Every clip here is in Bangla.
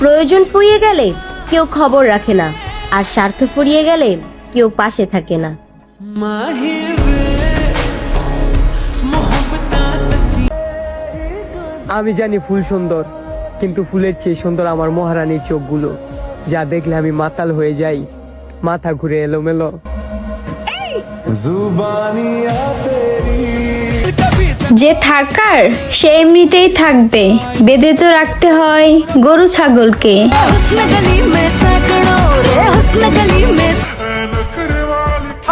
প্রয়োজন ফুরিয়ে গেলে কেউ খবর রাখে না আর স্বার্থ ফুরিয়ে গেলে কেউ পাশে থাকে না। আমি জানি ফুল সুন্দর কিন্তু ফুলের চেয়ে সুন্দর আমার মহারানীর চোখগুলো। যা দেখলে আমি মাতাল হয়ে যাই মাথা ঘুরে এলোমেলো। যে থাকার সে এমনিতেই থাকবে। বেঁধে তো রাখতে হয় গরু ছাগলকে।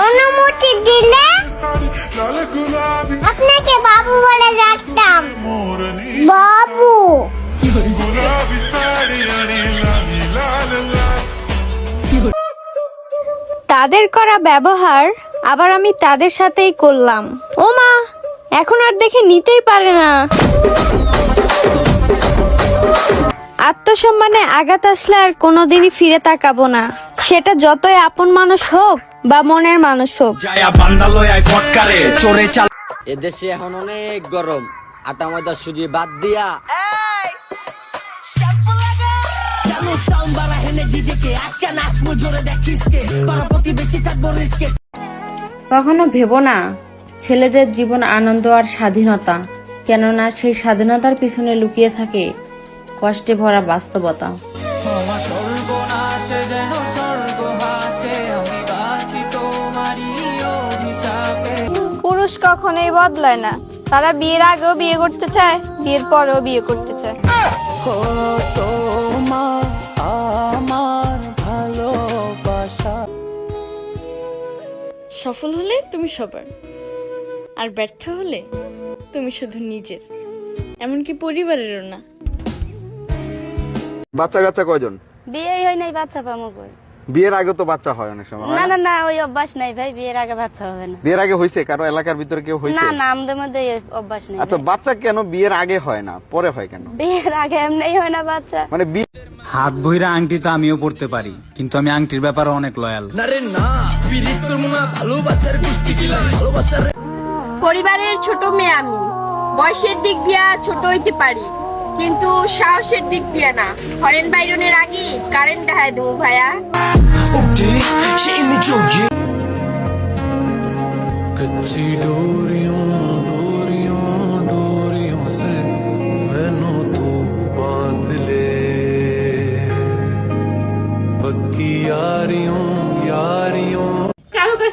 অনুমতি দিলে আপনাকে বাবু বলে রাখতাম বাবু। তাদের করা ব্যবহার আবার আমি তাদের সাথেই করলাম। ও মা এখন আর দেখে নিতেই পারে না। আত্মসম্মানে আঘাত আসলে আর কোনোদিনই ফিরে তাকাবো না। সেটা যতই আপন মানুষ হোক বা মনের মানুষ হোক। এদেশে এখন অনেক গরম। আটা ময়দা সুজি বাদ দিয়া। কখনো ভেবো না ছেলেদের জীবন আনন্দ আর স্বাধীনতা। কেননা সেই স্বাধীনতার পিছনে লুকিয়ে থাকে কষ্টে ভরা বাস্তবতা। পুরুষ কখনোই বদলায় না। তারা বিয়ের আগেও বিয়ে করতে চায় বিয়ের পরেও বিয়ে করতে চায়। সফল হলে তুমি সবার। আর ব্যর্থ হলে তুমি শুধু নিজের। এমনকি পরিবারেরও না। বাচ্চা কাচ্চা কয়জন? বিয়েই হয় নাই বাচ্চা পামো কই? বিয়ের আগে তো বাচ্চা হয় অনেক সময় না না? না না ওই অভ্যাস নাই ভাই বিয়ের আগে বাচ্চা হবে না। বিয়ের আগে হয়েছে কারও এলাকার ভিতরে কেউ হয়েছে না না আমাদের মধ্যে অভ্যাস নেই আচ্ছা বাচ্চা কেন বিয়ের আগে হয় না পরে হয় কেন? বিয়ের আগে এমনি হয় না বাচ্চা। মানে হাত বহিরা আংটি তো আমিও পড়তে পারি কিন্তু আমি আংটির ব্যাপারে অনেক লয়াল পরিবারের ছোট মেয়ে আমি বয়সের দিক দিয়া ছোট হইতে পারি কিন্তু সাহসের দিক দিয়া না হরেন বাইরনের আগে কারেন্ট দেখায় দেবো ভাইয়া कच्ची डोरियों डोरियों डोरियों से मैनू तू बांध ले पक्की यारियों यारियों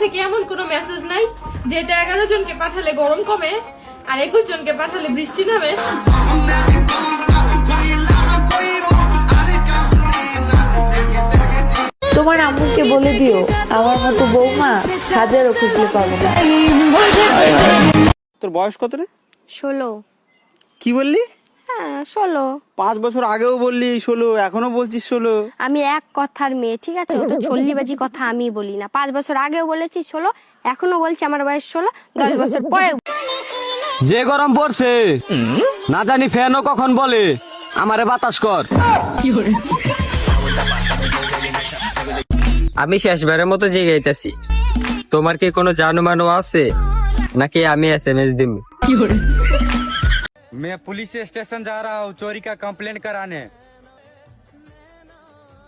কারও কাছে কি এমন কোনো মেসেজ নাই যেটা এগারো জনকে পাঠালে গরম কমে আর একুশ জনকে পাঠালে বৃষ্টি নামে। তোমার আম্মুকে বলে দিও আমার মতো বৌমা হাজারও খুঁজলে পাবো না। তোর বয়স কত রে? ষোলো। কি বললি? হ্যাঁ ষোলো পাঁচ বছর আগেও বললি ষোলো এখনও বলছিস ষোলো আমি এক কথার মেয়ে ঠিক আছে? তো চল্লিবাজি কথা আমি বলি না। পাঁচ বছর আগেও বলেছি ষোলো এখনও বলছি আমার বয়স ষোলো দশ বছর পরে যে গরম পড়ছে না জানি ফ্যানও কখন বলে আমারে বাতাস কর। আমি শেষবারের মতো জিগাইতেছি তোমার কি কোনো জানুমানো আছে? নাকি আমি এস এম এস দিম? मैं पुलिस स्टेशन जा रहा हूँ चोरी का कंप्लेंट कराने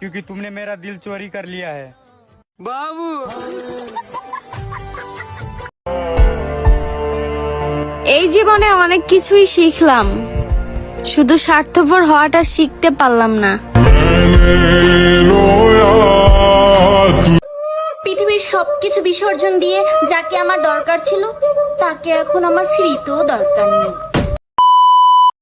क्योंकि तुमने मेरा दिल चोरी कर लिया है बाबू এই জীবনে অনেক কিছুই শিখলাম শুধু স্বার্থপর হওয়াটা শিখতে পারলাম না পৃথিবীর সবকিছু বিসর্জন দিয়ে যাকে আমার দরকার ছিল তাকে এখন আমার ফিরিতেও দরকার নেই